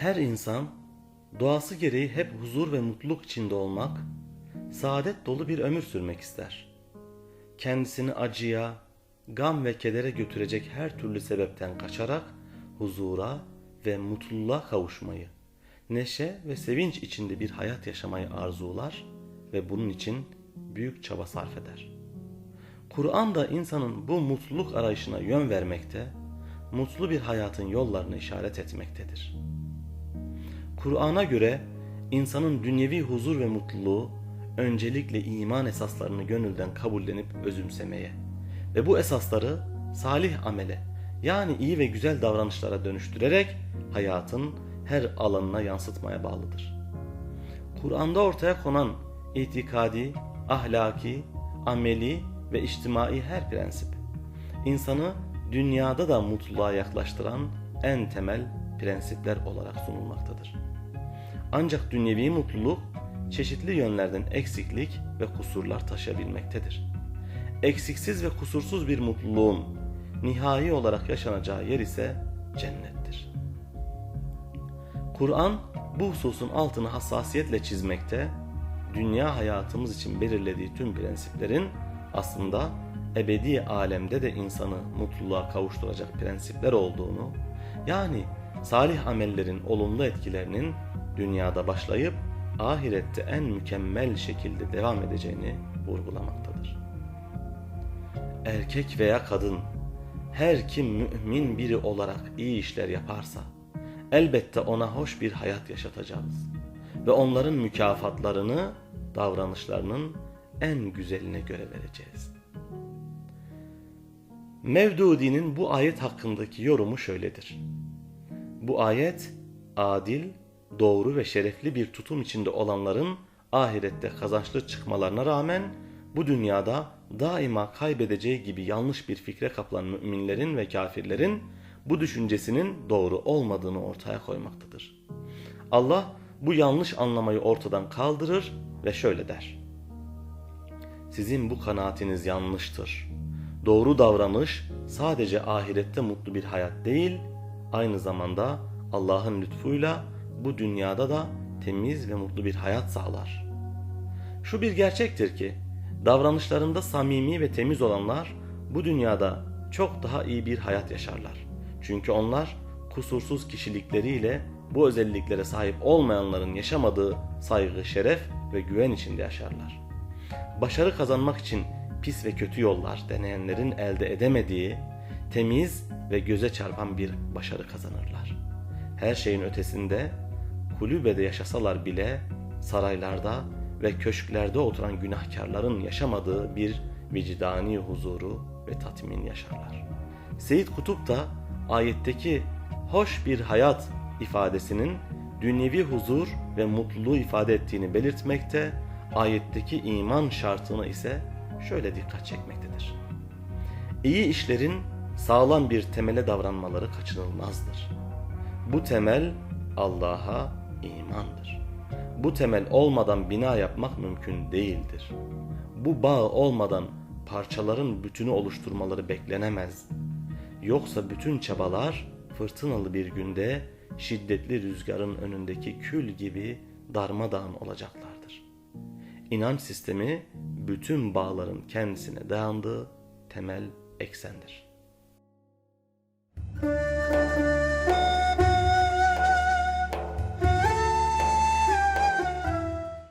Her insan doğası gereği hep huzur ve mutluluk içinde olmak, saadet dolu bir ömür sürmek ister. Kendisini acıya, gam ve kedere götürecek her türlü sebepten kaçarak huzura ve mutluluğa kavuşmayı, neşe ve sevinç içinde bir hayat yaşamayı arzular ve bunun için büyük çaba sarf eder. Kur'an da insanın bu mutluluk arayışına yön vermekte, mutlu bir hayatın yollarını işaret etmektedir. Kur'an'a göre insanın dünyevi huzur ve mutluluğu öncelikle iman esaslarını gönülden kabullenip özümsemeye ve bu esasları salih amele yani iyi ve güzel davranışlara dönüştürerek hayatın her alanına yansıtmaya bağlıdır. Kur'an'da ortaya konan itikadi, ahlaki, ameli ve içtimai her prensip insanı dünyada da mutluluğa yaklaştıran en temel prensipler olarak sunulmaktadır. Ancak dünyevi mutluluk çeşitli yönlerden eksiklik ve kusurlar taşıyabilmektedir. Eksiksiz ve kusursuz bir mutluluğun nihai olarak yaşanacağı yer ise cennettir. Kur'an bu hususun altını hassasiyetle çizmekte, dünya hayatımız için belirlediği tüm prensiplerin aslında ebedi alemde de insanı mutluluğa kavuşturacak prensipler olduğunu, yani salih amellerin olumlu etkilerinin dünyada başlayıp ahirette en mükemmel şekilde devam edeceğini vurgulamaktadır. Erkek veya kadın her kim mümin biri olarak iyi işler yaparsa elbette ona hoş bir hayat yaşatacağız ve onların mükafatlarını davranışlarının en güzeline göre vereceğiz. Mevdudi'nin bu ayet hakkındaki yorumu şöyledir. Bu ayet adil, doğru ve şerefli bir tutum içinde olanların ahirette kazançlı çıkmalarına rağmen bu dünyada daima kaybedeceği gibi yanlış bir fikre kapılan müminlerin ve kafirlerin bu düşüncesinin doğru olmadığını ortaya koymaktadır. Allah bu yanlış anlamayı ortadan kaldırır ve şöyle der. Sizin bu kanaatiniz yanlıştır. Doğru davranış sadece ahirette mutlu bir hayat değil, aynı zamanda Allah'ın lütfuyla bu dünyada da temiz ve mutlu bir hayat sağlar. Şu bir gerçektir ki davranışlarında samimi ve temiz olanlar bu dünyada çok daha iyi bir hayat yaşarlar. Çünkü onlar kusursuz kişilikleriyle bu özelliklere sahip olmayanların yaşamadığı saygı, şeref ve güven içinde yaşarlar. Başarı kazanmak için pis ve kötü yollar deneyenlerin elde edemediği temiz ve göze çarpan bir başarı kazanırlar. Her şeyin ötesinde kulübede yaşasalar bile saraylarda ve köşklerde oturan günahkarların yaşamadığı bir vicdani huzuru ve tatmin yaşarlar. Seyit Kutup da ayetteki hoş bir hayat ifadesinin dünyevi huzur ve mutluluğu ifade ettiğini belirtmekte, ayetteki iman şartına ise şöyle dikkat çekmektedir. İyi işlerin sağlam bir temele davranmaları kaçınılmazdır. Bu temel Allah'a imandır. Bu temel olmadan bina yapmak mümkün değildir. Bu bağ olmadan parçaların bütünü oluşturmaları beklenemez. Yoksa bütün çabalar fırtınalı bir günde şiddetli rüzgarın önündeki kül gibi darmadağın olacaklardır. İnanç sistemi bütün bağların kendisine dayandığı temel eksendir.